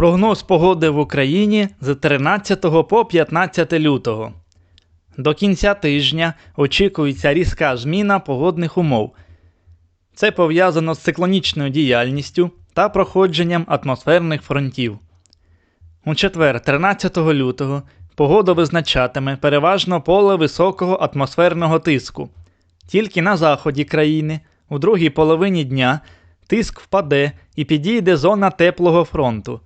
Прогноз погоди в Україні з 13 по 15 лютого. До кінця тижня очікується різка зміна погодних умов. Це пов'язано з циклонічною діяльністю та проходженням атмосферних фронтів. У четвер, 13 лютого, погода визначатиме переважно поле високого атмосферного тиску. Тільки на заході країни, у другій половині дня, тиск впаде і підійде зона теплого фронту.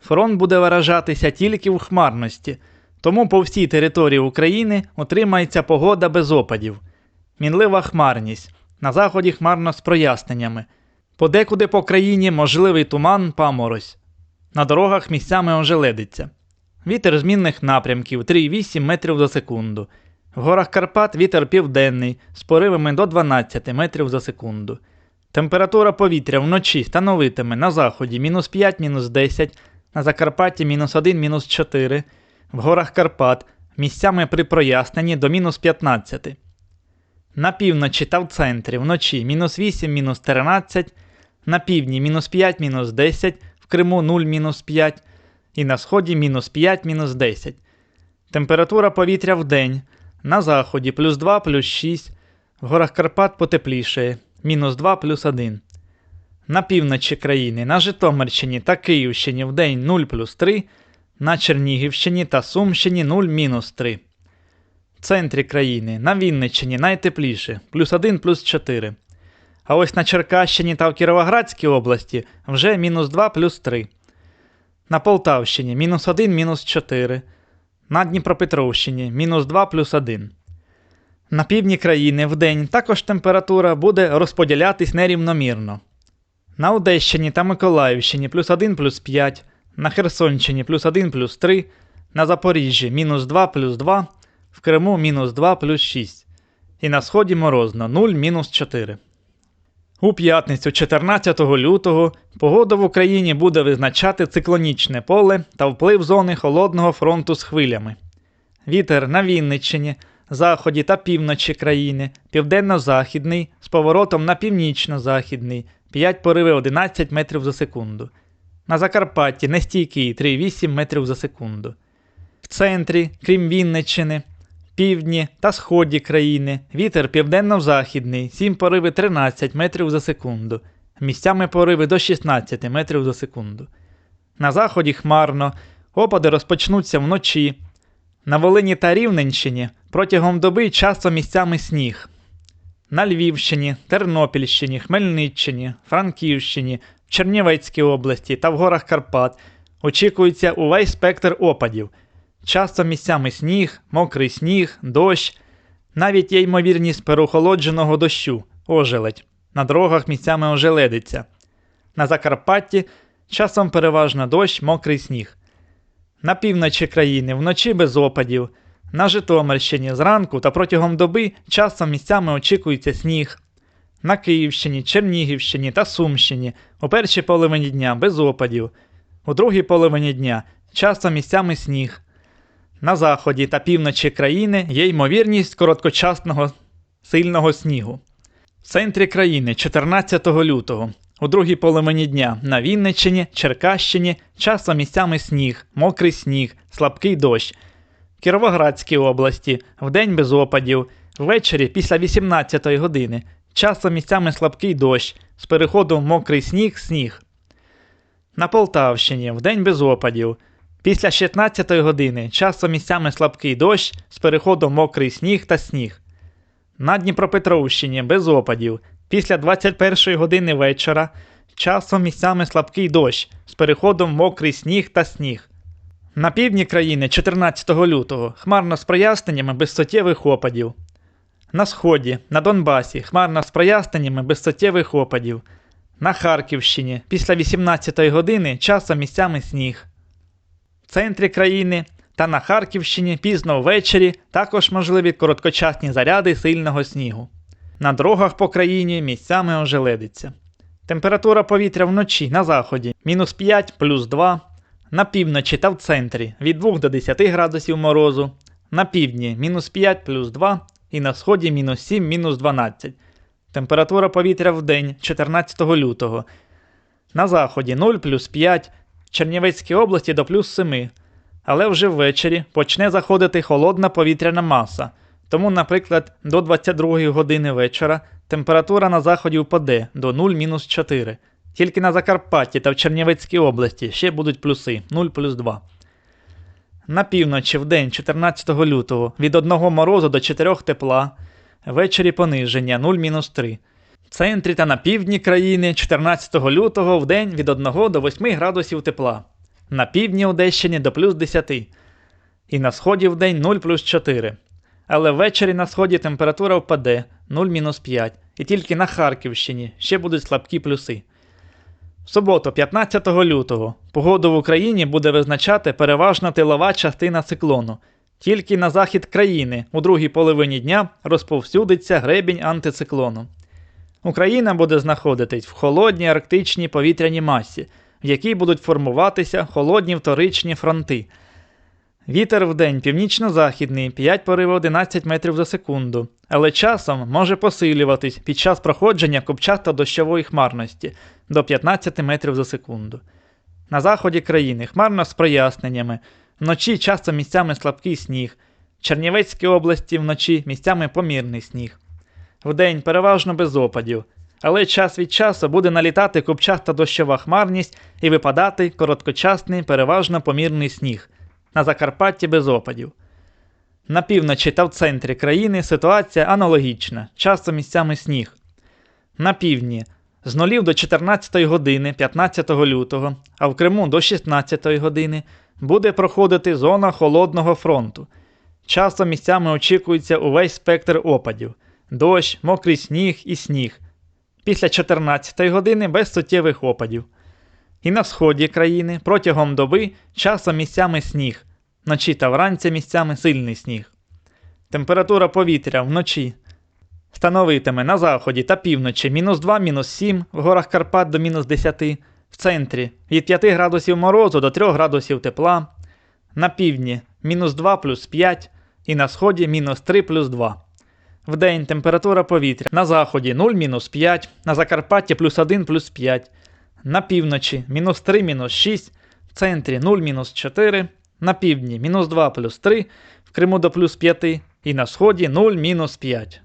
Фронт буде виражатися тільки у хмарності, тому по всій території України утримається погода без опадів. Мінлива хмарність. На заході хмарно з проясненнями. Подекуди по країні можливий туман, паморозь. На дорогах місцями ожеледиться. Вітер змінних напрямків 3,8 метрів за секунду. В горах Карпат вітер південний з поривами до 12 метрів за секунду. Температура повітря вночі становитиме на заході мінус 5, мінус 10, на Закарпатті мінус 1, мінус 4, в горах Карпат. Місцями при проясненні до мінус 15. На півночі та в центрі. Вночі мінус 8, мінус 13, на півдні мінус 5, мінус 10, в Криму 0, мінус 5 і на сході мінус 5, мінус 10. Температура повітря в день. На заході плюс 2, плюс 6, в горах Карпат потеплішає мінус 2, плюс 1. На півночі країни на Житомирщині та Київщині в день 0 плюс 3, на Чернігівщині та Сумщині 0 мінус 3. В центрі країни на Вінниччині найтепліше плюс 1 плюс 4. А ось на Черкащині та в Кіровоградській області вже мінус 2 плюс 3. На Полтавщині мінус 1 мінус 4. На Дніпропетровщині мінус 2 плюс 1. На півдні країни вдень також температура буде розподілятись нерівномірно. На Одещині та Миколаївщині плюс 1 плюс 5, на Херсонщині плюс 1 плюс 3, на Запоріжжі мінус 2 плюс 2, в Криму мінус 2 плюс 6. І на сході морозно 0 мінус 4. У п'ятницю 14 лютого погода в Україні буде визначати циклонічне поле та вплив зони холодного фронту з хвилями. Вітер на Вінниччині, заході та півночі країни, південно-західний з поворотом на північно-західний, 5 пориви 11 метрів за секунду. На Закарпатті нестійкий 3,8 метрів за секунду. В центрі, крім Вінниччини, півдні та сході країни, вітер південно-західний, 7 пориви 13 метрів за секунду, місцями пориви до 16 метрів за секунду. На заході хмарно, опади розпочнуться вночі. На Волині та Рівненщині протягом доби часто місцями сніг. На Львівщині, Тернопільщині, Хмельниччині, Франківщині, Чернівецькій області та в горах Карпат очікується увесь спектр опадів. Часто місцями сніг, мокрий сніг, дощ, навіть є ймовірність переохолодженого дощу, ожеледь. На дорогах місцями ожеледиться. На Закарпатті часом переважно дощ, мокрий сніг. На півночі країни вночі без опадів. На Житомирщині зранку та протягом доби часом місцями очікується сніг. На Київщині, Чернігівщині та Сумщині у першій половині дня без опадів. У другій половині дня часом місцями сніг. На заході та півночі країни є ймовірність короткочасного сильного снігу. В центрі країни 14 лютого. У другій половині дня на Вінниччині, Черкащині часом місцями сніг, мокрий сніг, слабкий дощ. В Кіровоградській області вдень без опадів, ввечері після 18 години, часом місцями слабкий дощ, з переходом мокрий сніг, сніг. На Полтавщині вдень без опадів. Після 16 години часом місцями слабкий дощ, з переходом мокрий сніг та сніг. На Дніпропетровщині без опадів. Після 21 години вечора часом місцями слабкий дощ, з переходом мокрий сніг та сніг. На півдні країни 14 лютого хмарно з проясненнями без суттєвих опадів. На сході, на Донбасі хмарно з проясненнями без суттєвих опадів. На Харківщині після 18 години часом місцями сніг. В центрі країни та на Харківщині пізно ввечері також можливі короткочасні заряди сильного снігу. На дорогах по країні місцями ожеледиться. Температура повітря вночі на заході мінус 5 плюс 2, на півночі та в центрі від 2 до 10 градусів морозу, на півдні мінус 5 плюс 2 і на сході мінус 7 мінус 12. Температура повітря в день 14 лютого. На заході 0 плюс 5, Чернівецькій області до плюс 7. Але вже ввечері почне заходити холодна повітряна маса. Тому, наприклад, до 22 години вечора температура на заході впаде до 0-4. Тільки на Закарпатті та в Чернівецькій області ще будуть плюси 0 плюс 2. На півночі в день 14 лютого від 1 морозу до 4 тепла, ввечері пониження 0-3. В центрі та на півдні країни 14 лютого в день від 1 до 8 градусів тепла, на півдні Одещині до плюс 10, і на сході в день 0 плюс 4. Але ввечері на сході температура впаде 0-5, і тільки на Харківщині ще будуть слабкі плюси. Суботу, 15 лютого, погоду в Україні буде визначати переважна тилова частина циклону. Тільки на захід країни у другій половині дня розповсюдиться гребінь антициклону. Україна буде знаходитись в холодній арктичній повітряній масі, в якій будуть формуватися холодні вторичні фронти. Вітер вдень північно-західний 5 поривів 11 метрів за секунду, але часом може посилюватись під час проходження копчато-дощової хмарності до 15 метрів за секунду. На заході країни хмарно з проясненнями, вночі часто місцями слабкий сніг, в Чернівецькій області вночі місцями помірний сніг. Вдень переважно без опадів, але час від часу буде налітати копчаста дощова хмарність і випадати короткочасний переважно помірний сніг. На Закарпатті без опадів. На півночі та в центрі країни ситуація аналогічна, часто місцями сніг. На півдні з 0 до 14 години 15 лютого, а в Криму до 16 години буде проходити зона холодного фронту. Часто місцями очікується увесь спектр опадів: дощ, мокрий сніг і сніг. Після 14 години без суттєвих опадів. І на сході країни протягом доби часом місцями сніг, вночі та вранці місцями сильний сніг. Температура повітря вночі становитиме на заході та півночі мінус 2, мінус 7, в горах Карпат до мінус 10, в центрі від 5 градусів морозу до 3 градусів тепла, на півдні мінус 2 плюс 5 і на сході мінус 3 плюс 2. Вдень температура повітря на заході 0 мінус 5, на Закарпатті плюс 1 плюс 5, на півночі мінус 3 мінус 6, в центрі 0 мінус 4, на півдні мінус 2 плюс 3, в Криму до плюс 5 і на сході 0 мінус 5.